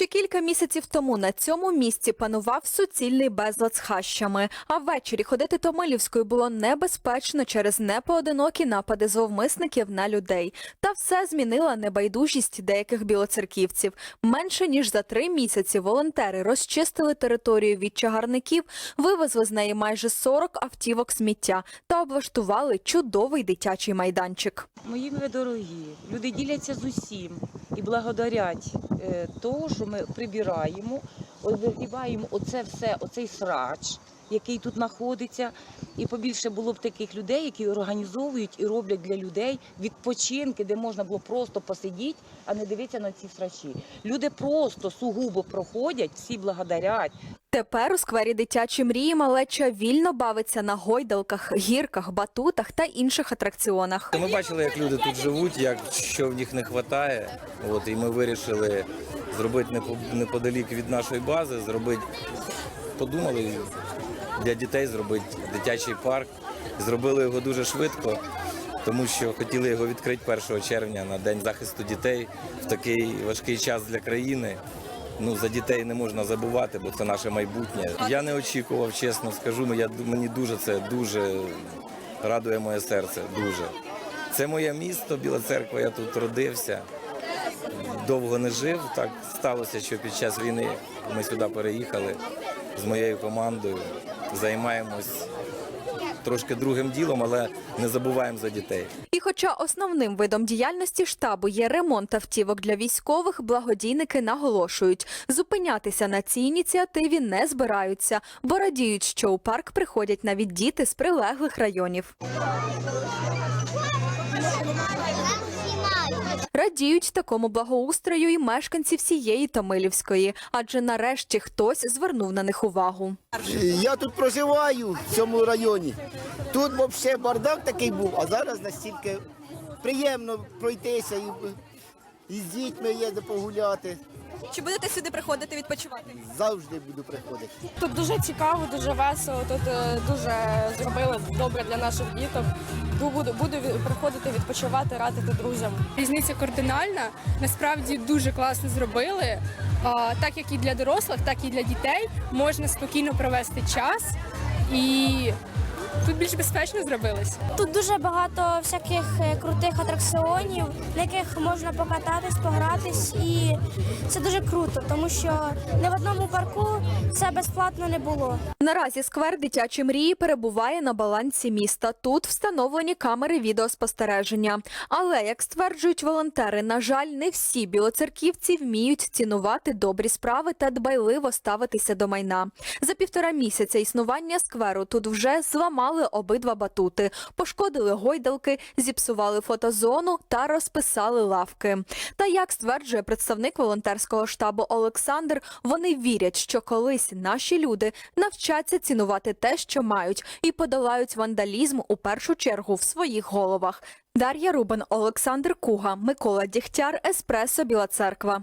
Ще кілька місяців тому на цьому місці панував суцільний безлад з хащами. А ввечері ходити Томилівською було небезпечно через непоодинокі напади зловмисників на людей. Та все змінила небайдужість деяких білоцерківців. Менше ніж за три місяці волонтери розчистили територію від чагарників, вивезли з неї майже 40 автівок сміття та облаштували чудовий дитячий майданчик. Мої дорогі, люди діляться з усім і благодарять тому, того, що ми прибираємо, вигрібаємо оце все, оцей срач, який тут знаходиться. І побільше було б таких людей, які організовують і роблять для людей відпочинки, де можна було просто посидіти, а не дивитися на ці срачі. Люди просто сугубо проходять, всі благодарять. Тепер у сквері дитячі мрії малеча вільно бавиться на гойдалках, гірках, батутах та інших атракціонах. Ми бачили, як люди тут живуть, як що в них не вистачає. От і ми вирішили зробити непо- неподалік від нашої бази, зробити, подумали для дітей зробити дитячий парк. Зробили його дуже швидко, тому що хотіли його відкрити 1 червня на день захисту дітей в такий важкий час для країни. Ну за дітей не можна забувати, бо це наше майбутнє. Я не очікував, чесно скажу. Ну я мені дуже це дуже радує моє серце. Дуже це моє місто, Біла Церква. Я тут родився. Довго не жив. Так сталося, що під час війни ми сюди переїхали з моєю командою. Займаємось трошки другим ділом, але не забуваємо за дітей. Хоча основним видом діяльності штабу є ремонт автівок для військових, благодійники наголошують, зупинятися на цій ініціативі не збираються, бо радіють, що у парк приходять навіть діти з прилеглих районів. Радіють такому благоустрою і мешканці всієї Томилівської, адже нарешті хтось звернув на них увагу. Я тут проживаю в цьому районі. Тут взагалі бардак такий був, а зараз настільки приємно пройтися і, з дітьми є погуляти. Чи будете сюди приходити відпочивати? Завжди буду приходити. Тут дуже цікаво, дуже весело. Тут е, дуже зробили добре для наших діток. Буду, буду приходити відпочивати, радити друзям. Різниця кардинальна. Насправді дуже класно зробили. А, так як і для дорослих, так і для дітей можна спокійно провести час і тут більш безпечно зробилось. Тут дуже багато всяких е, крутих атракціонів, на яких можна покататись, погратись, і це дуже круто, тому що не в одному парку це безплатно не було. Наразі сквер дитячі мрії перебуває на балансі міста. Тут встановлені камери відеоспостереження. Але, як стверджують волонтери, на жаль, не всі білоцерківці вміють цінувати добрі справи та дбайливо ставитися до майна. За півтора місяця існування скверу тут вже зламали обидва батути, пошкодили гойдалки, зіпсували фотозону та розписали лавки. Та як стверджує представник волонтерського штабу Олександр, вони вірять, що колись наші люди навчаться цінувати те, що мають, і подолають вандалізм у першу чергу в своїх головах. Дар'я Рубан, Олександр Куга, Микола Дігтяр, Еспресо Біла Церква.